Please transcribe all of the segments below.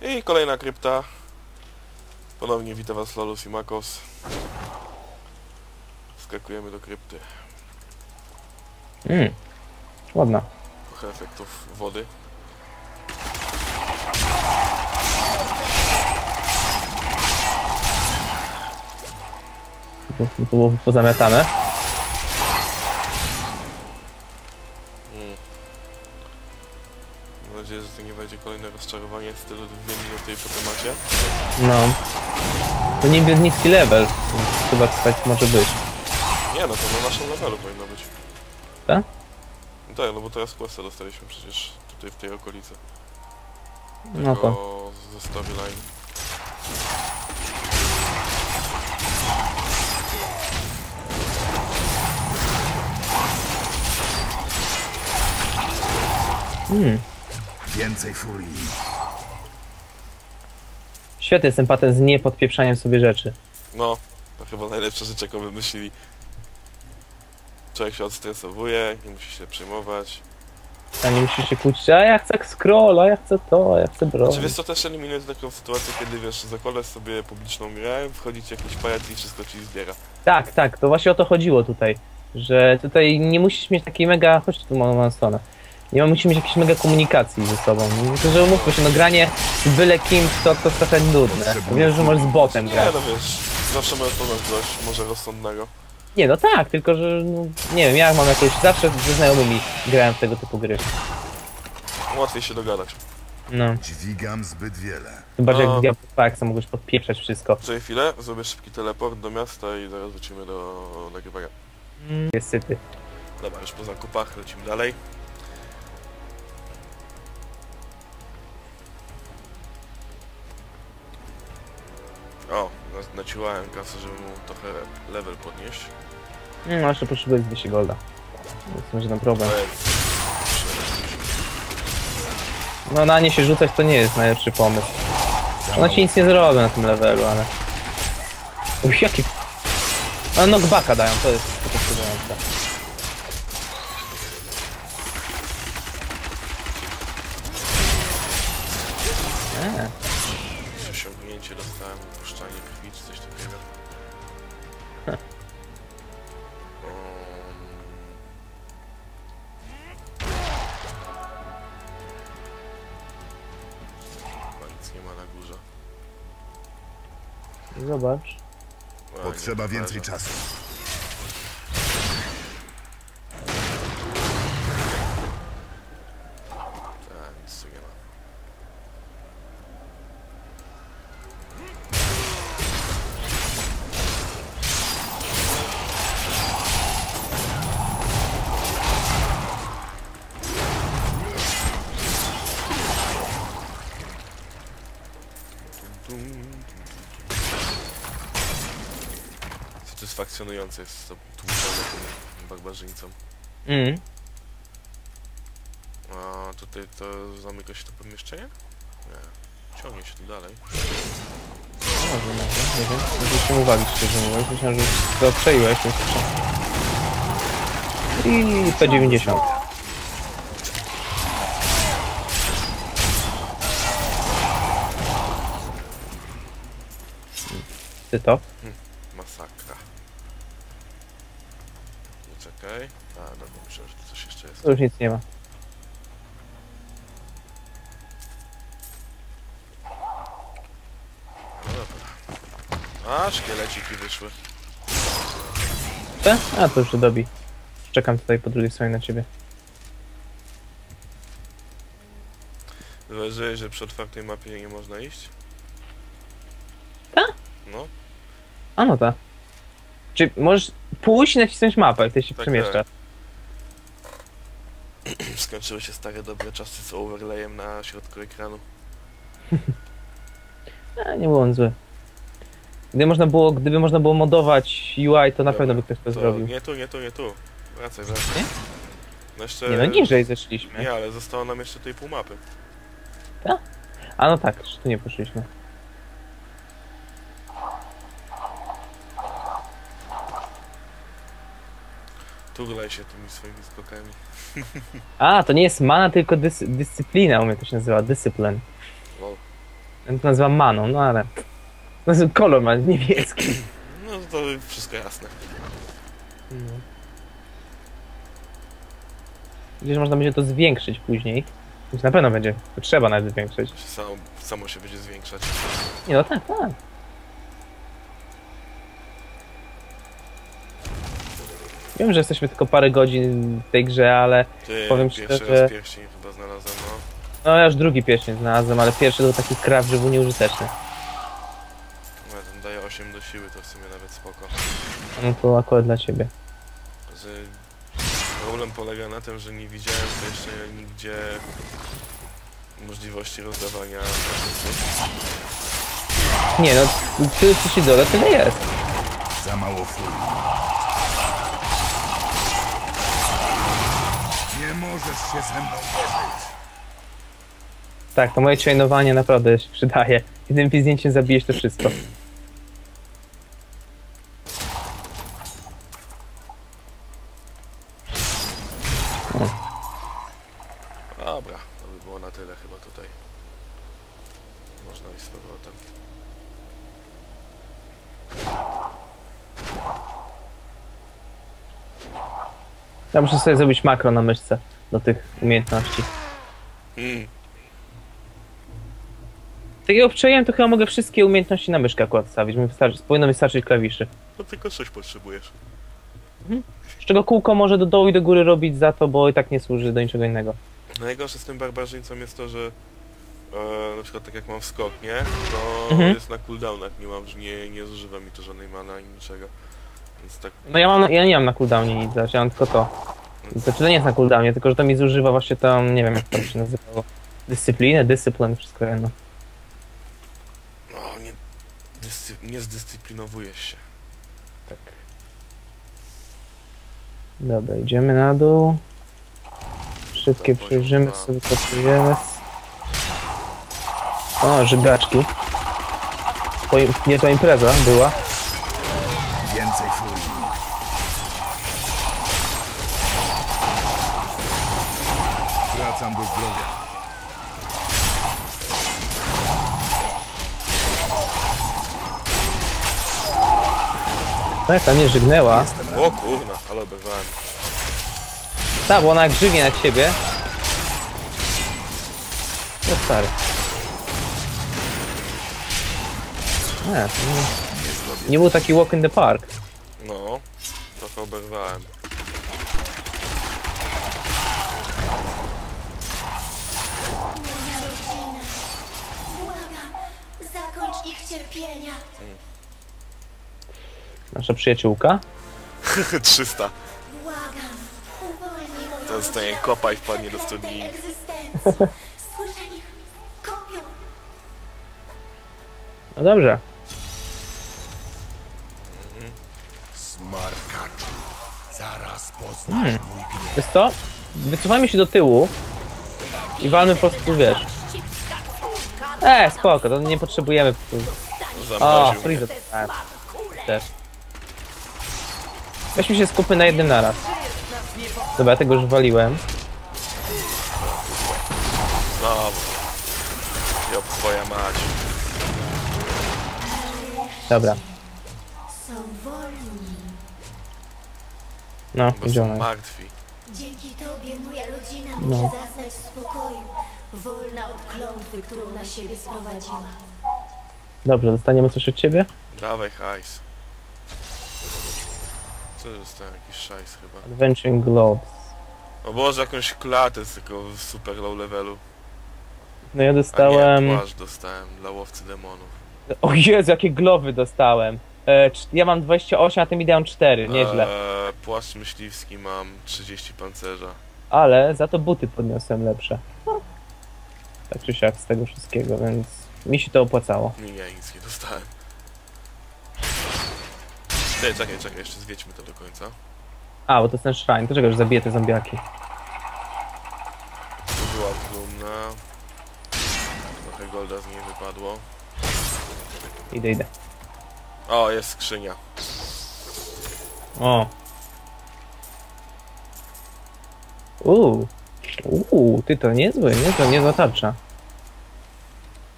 I kolejna krypta. Ponownie witam was Lolus i Makos. Skakujemy do krypty. Mm. Ładna. Trochę efektów wody. To, to było pozamiatane. Będzie kolejne rozczarowanie w stylu 2 minuty i po temacie. No. To niby niski level. Chyba tak może być. Nie no, to na naszym levelu powinno być. Tak? No tak, no bo teraz questa dostaliśmy przecież tutaj w tej okolicy. No to. Tego ze storyline. Mm. Więcej furii. Świetny jest ten patent z niepodpieprzaniem sobie rzeczy. No, to chyba najlepsze rzeczy, jaką wymyślili. Człowiek się odstresowuje, nie musi się przejmować. A nie musisz się kłócić, a ja chcę scroll, a ja chcę to, a ja chcę broń. Znaczy wiesz co, też eliminuje taką sytuację, kiedy wiesz, zakładasz sobie publiczną grę, wchodzi ci jakiś pajac i wszystko ci zbiera. Tak, tak, to właśnie o to chodziło tutaj. Że tutaj nie musisz mieć takiej mega. Chodź tu mam stronę. Nie ma, musisz mieć jakiejś mega komunikacji ze sobą. Tylko, że umówmy się, no granie z byle kim to, to trochę nudne. Wiem, że możesz z botem Nie grać. no wiesz, zawsze możesz poznać coś, może rozsądnego. Nie, no tak, tylko że no, nie wiem, ja mam jakieś. Zawsze ze znajomymi grałem w tego typu gry. Łatwiej się dogadać. No. Dźwigam zbyt wiele. Tym bardziej No. jak w Diablo Paxa mogłeś podpieprzać wszystko. Czekaj chwilę, zrobię szybki teleport do miasta i zaraz wrócimy do nagrywania. Jest syty. Dobra, już po zakupach lecimy dalej. O, na- naciłałem kasę, żeby mu trochę level podnieść. No, jeszcze potrzebuję 200 golda. Więc może ten problem. No na nie się rzucać to nie jest najlepszy pomysł. Ona ci nic nie zrobi na tym levelu, ale... Uj, jaki... A knockbacka dają, to jest potrzebujące. Eee, osiągnięcie dostałem, upuszczanie krwi czy coś takiego. Heh. Chyba nic nie ma na górze. zobacz. Potrzeba więcej czasu. Satysfakcjonujące jest to tłumaczenie tym barbarzyńcom. Mm. A tutaj to zamyka się to pomieszczenie? Nie. Ciągnie się tu dalej. Może, może, nie wiem. Zwróciłem uwagi, szczerze mówiąc. Myślałem, że to przejęłeś, więc... I P90. Ty to? Masakra. Nie czekaj. A, dobra, myślałem, że tu coś jeszcze jest. Tu już nic nie ma. No dobra. A, szkieleciki wyszły. Te? A, to już dobi. Czekam tutaj po drugiej stronie na ciebie. Zauważyłeś, że przy otwartej mapie nie można iść? Tak? No, A no ta. Czy możesz pójść i nacisnąć mapę, jak ty się Tak, przemieszcza? Skończyły się stare dobre czasy z overlayem na środku ekranu. A, nie było on zły. Gdyby można było, gdyby można było modować UI, to na pewno by ktoś to, zrobił. Nie tu, nie tu, nie tu. Wracaj, wracaj. Nie? No jeszcze... Nie no, niżej zeszliśmy. Nie, ale zostało nam jeszcze tej pół mapy. A no tak, że tu nie poszliśmy. Turlaj się tymi swoimi skokami. A, to nie jest mana, tylko dys dyscyplina, u mnie to się nazywa, dyscyplin. Lol. Ja to nazywam maną, no ale... No, kolor ma niebieski. No to wszystko jasne. Gdzieś można będzie to zwiększyć później. Na pewno będzie. To trzeba nawet zwiększyć. Samo, samo się będzie zwiększać. Nie no tak, tak. Wiem, że jesteśmy tylko parę godzin w tej grze, ale Ty, Powiem pierwszy szczerze- raz pierścień chyba znalazłem, no. no ja już drugi pierścień znalazłem, ale pierwszy to taki kraft, że był nieużyteczny. No, ten daje 8 do siły, to w sumie nawet spoko. No to akurat dla ciebie. Że problem polega na tym, że nie widziałem jeszcze nigdzie możliwości rozdawania. Nie no, ty co ci dole, tyle jest. Za mało furii. Możesz się ze mną mierzyć. Tak, to moje chainowanie naprawdę się przydaje. Jednym pizdnięciem zabijesz to wszystko. Dobra, to by było na tyle chyba tutaj. Można iść z powrotem. Ja muszę sobie zrobić makro na myszce do tych umiejętności. Hmm. Tak jak obczaiłem, to chyba mogę wszystkie umiejętności na myszkę akurat stawić. Mi wystarczy, powinno wystarczyć klawiszy. No tylko coś potrzebujesz. Z czego kółko może do dołu i do góry robić za to, bo i tak nie służy do niczego innego. Najgorsze z tym barbarzyńcą jest to, że e, na przykład tak jak mam skok, nie? To Mhm. jest na cooldownach, nie mam, nie, nie zużywa mi to żadnej mana ani niczego. Więc tak, No ja mam, ja nie mam na cooldownie nic, znaczy ja mam tylko to. Znaczy to nie jest na cooldownie, tylko że to mi zużywa właśnie tam, nie wiem jak to się nazywało. Dyscyplinę, dyscyplin, wszystko jedno. no nie, dyscy, nie zdyscyplinowujesz się. Tak. Dobra, idziemy na dół. Szybkie Poziom przejrzymy dwa. sobie, poczujemy. O, żygaczki. To, nie to impreza była. Tak, ta mnie żygnęła. O kurna, ale oberwałem. Tak, bo ona jak żygnie na ciebie. No stary. Nie, to nie, nie był taki walk in the park. No, trochę oberwałem. Błagam, zakończ ich cierpienia. Nasza przyjaciółka. 300. Błagam, uwolnij moją To zostanie kopa i wpadnie do studni. No dobrze. Smarkaczu. Zaraz poznasz mój gniew. Wiesz co? Wycofajmy się do tyłu i walmy po prostu, wiesz. E, spoko, to nie potrzebujemy. O, Zamroził. Też. Weźmy się skupmy na jednym naraz. Dobra, ja tego już waliłem. Znowu. Job twoja mać. Dobra, Są wolni. no, Bo są martwi. Dzięki tobie moja rodzina No. może zasnąć w spokoju. Wolna od klątwy, którą na siebie sprowadziła. Dobrze, dostaniemy coś od ciebie? Dawaj hajs. Co dostałem? Jakiś szajs chyba. Adventuring Globes. O Boże, jakąś klatę z tego super low levelu. No ja A nie, dostałem... płaszcz dostałem dla łowcy demonów. O Jezu, jakie glowy dostałem. E, cz- ja mam 28, a ty mi dają 4, nieźle. Eee, płaszcz myśliwski mam 30 pancerza. Ale za to buty podniosłem lepsze. No. Tak czy siak z tego wszystkiego, więc mi się to opłacało. Nie, nie, nic nie dostałem. Ty, czekaj, czekaj, jeszcze zwiedźmy to do końca. A, bo to jest ten shrine, to czego już zabiję te zombiaki. Tu była trumna. Trochę golda z niej wypadło. Idę, idę. O, jest skrzynia. O. Uuu. Uuu, ty to niezły, niezła, niezła tarcza.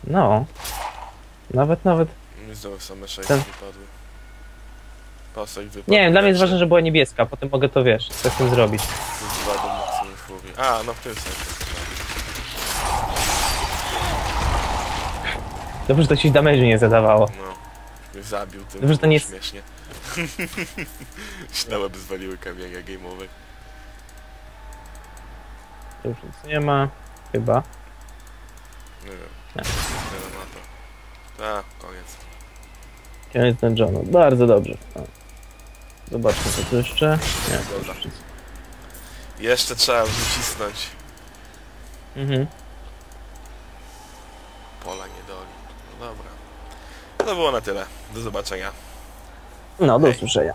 No. Nawet, nawet. Mi znowu same 6 Ten- wypadły. Pasek wypadł. Nie wiem, dla mnie jest ważne, że była niebieska, potem mogę to, wiesz, co z tym zrobić. Furii. A, no w tym sensie. Dobrze, że to ci damage nie zadawało. No. Mnie zabił tym. Dobrze, że to nie jest- Śmiesznie. Śmiałe zwaliły kamienia game'owe. Tu już nic nie ma. Chyba. Nie wiem. Nie. Nie wiem na to. A, koniec. Koniec dungeonu. Bardzo dobrze. Zobaczmy co tu jeszcze. Nie, wszystko. Jeszcze trzeba wycisnąć Mhm. pola niedoli. No dobra. To było na tyle. Do zobaczenia. No, do Hej. usłyszenia.